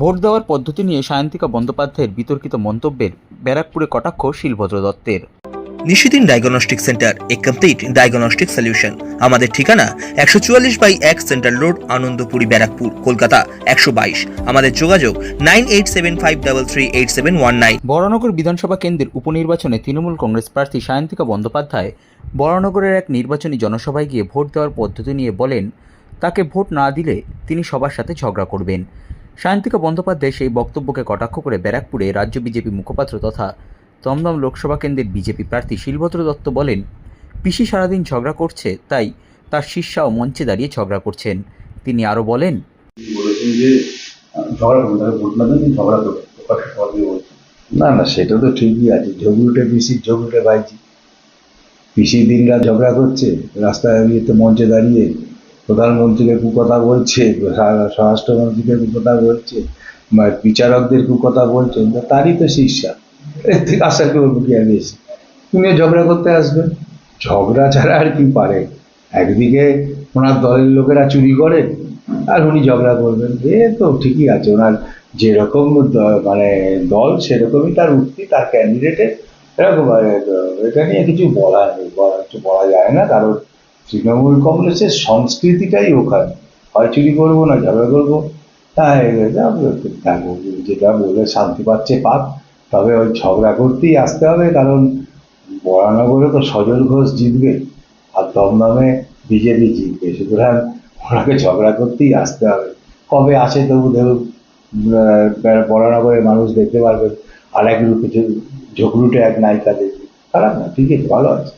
Vote দেওয়ার পদ্ধতি নিয়ে সায়ন্তিকা বন্দ্যোপাধ্যায়ের বিতর্কিত মন্তব্যের ব্যারাকপুরে কটাক্ষ শিলভদ্র দত্তের। নিশিদিন ডায়াগনস্টিক সেন্টার এ কমপ্লিট ডায়াগনস্টিক সলিউশন আমাদের ঠিকানা একশো চুয়াল্লিশ বাই এক সেন্ট্রাল রোড আনন্দপুরি ব্যারাকপুর কলকাতা একশো বাইশ। আমাদের যোগাযোগ nine eight seven five double three eight seven one nine. Baranagar বিধানসভা কেন্দ্রের উপনির্বাচনে তৃণমূল কংগ্রেস প্রার্থী সায়ন্তিকা বন্দ্যোপাধ্যায় বরানগরের এক নির্বাচনী জনসভায় গিয়ে ভোট দেওয়ার পদ্ধতি নিয়ে বলেন তাকে ভোট না দিলে তিনি সবার সাথে ঝগড়া করবেন। সায়ন্তিকা বন্দ্যোপাধ্যায় সেই বক্তব্যকে কটাক্ষ করে ব্যারাকপুরে রাজ্য বিজেপি মুখপাত্র তথা দমদম লোকসভা কেন্দ্রের বিজেপি প্রার্থী শিলভদ্র দত্ত বলেন পিসি সারাদিন ঝগড়া করছে তাই তার শিষ্যাও মঞ্চে দাঁড়িয়ে ঝগড়া করছেন। তিনি আরও বলেন না না না সেটা তো ঠিকই আছে ঝগড়ুটে পিসির ঝগড়ুটে বাইজি পিসি দিন রাত ঝগড়া করছে রাস্তায় দাঁড়িয়ে মঞ্চে দাঁড়িয়ে প্রধানমন্ত্রীকে কুকথা বলছে স্বরা- স্বরাষ্ট্রমন্ত্রীকে কুকথা বলছে বিচারকদের কুকথা বলছে তা তারই তো শিষ্যা আশা করব কি আমি এসে তুমিও ঝগড়া করতে আসবে। ঝগড়া ছাড়া আর কি পারে? একদিকে ওনার দলের লোকেরা চুরি করে আর উনি ঝগড়া করবেন। এ তো ঠিকই আছে ওনার যেরকম মানে দল সেরকমই তার উক্তি তার ক্যান্ডিডেটের এরকম আর, এটা নিয়ে কিছু বলা নেই কিছু বলা যায় না কারণ তৃণমূল কংগ্রেসের সংস্কৃতিটাই ওখানে। হয় চুরি করব না ঝগড়া করব দেখো যেটা বলে শান্তি পাচ্ছে পাক। তবে ওই ঝগড়া করতেই আসতে হবে কারণ বরানগরে তো সজল ঘোষ জিতবে আর দমদমে বিজেপি জিতবে। সুতরাং ওনাকে ঝগড়া করতেই আসতে হবে। কবে আসে তবু আহ, বরানগরের মানুষ দেখতে পারবে। আর এক রূপে ঝগড়ুটে এক নায়িকা দেখবে। খারাপ না ঠিক আছে ভালো আছে।